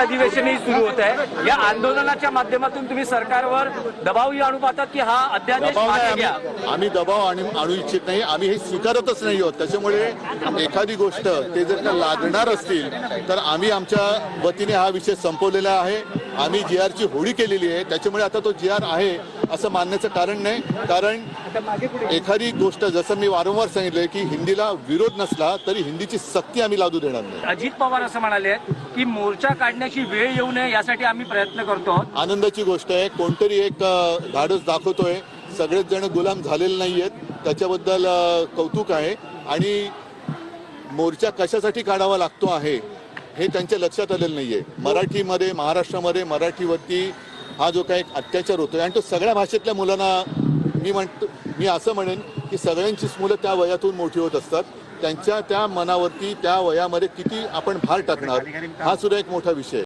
अधिवेशनही सुरू होत आहे. या आंदोलनाच्या माध्यमातून तुम्ही सरकारवर दबावही आणू पाहतात की हा अध्यादेश मागे घ्या. आम्ही दबाव आणि आणू इच्छित नाही. आम्ही हे स्वीकारतच नाही आहोत. त्याच्यामुळे एखादी गोष्ट ते जर का लागणार असतील तर आम्ही आमच्या वतीने हा विषय संपवलेला आहे. आम्ही जी आरची होळी केलेली आहे त्याच्यामुळे आता तो जी आर आहे असं मानण्याचं कारण नाही. कारण एखादी गोष्ट जसं मी वारंवार सांगितलंय की हिंदीला विरोध नसला तरी हिंदीची सक्ती आम्ही लादू देणार नाही. अजित पवार असं म्हणाले की मोर्चा काढण्याची वेळ येऊ नये यासाठी आम्ही प्रयत्न करतो. आनंदाची गोष्ट आहे कोणतरी एक धाडस दाखवतोय. सगळेच जण गुलाम झालेले नाही आहेत त्याच्याबद्दल कौतुक आहे. आणि मोर्चा कशासाठी काढावा लागतो आहे? हे त्यांच्या लक्षात आलेलं नाहीये. मराठीमध्ये महाराष्ट्रामध्ये मराठीवरती हा जो काही अत्याचार होतोय आणि तो सगळ्या भाषेतल्या मुलांना मी म्हणतो मी असं म्हणेन की सगळ्यांचीच मुलं त्या वयातून मोठी होत असतात. त्यांच्या त्या मनावरती त्या वयामध्ये किती आपण भार टाकणार हा सुद्धा एक मोठा विषय आहे.